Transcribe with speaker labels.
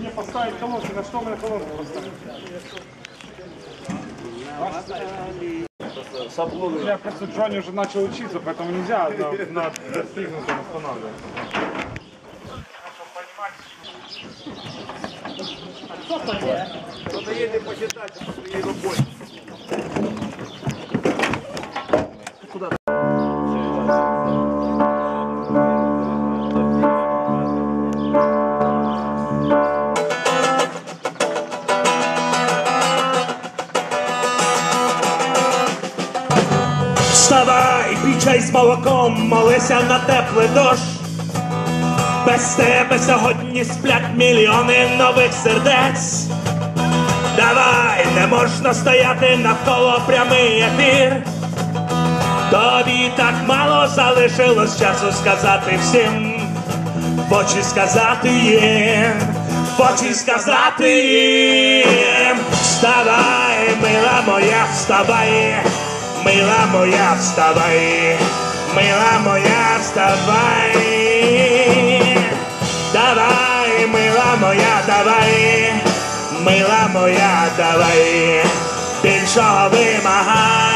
Speaker 1: Не поставить колонки, на что мы колонку поставим? Я просто Джонни уже начал учиться, поэтому нельзя на, на достигнутом останавливаться.
Speaker 2: Вставай, пій чай з молоком, молися на теплий дощ. Без тебе сьогодні сплять мільйони нових сердець. Давай, не можна стояти навколо прямий ефір. Тобі так мало залишилось часу сказати всім. В очі сказати їм, в очі сказати їм. Вставай, мила моя, вставай, мила моя, вставай, мила моя, вставай. Давай, мила моя, давай, мила моя, давай, більшого вимагай.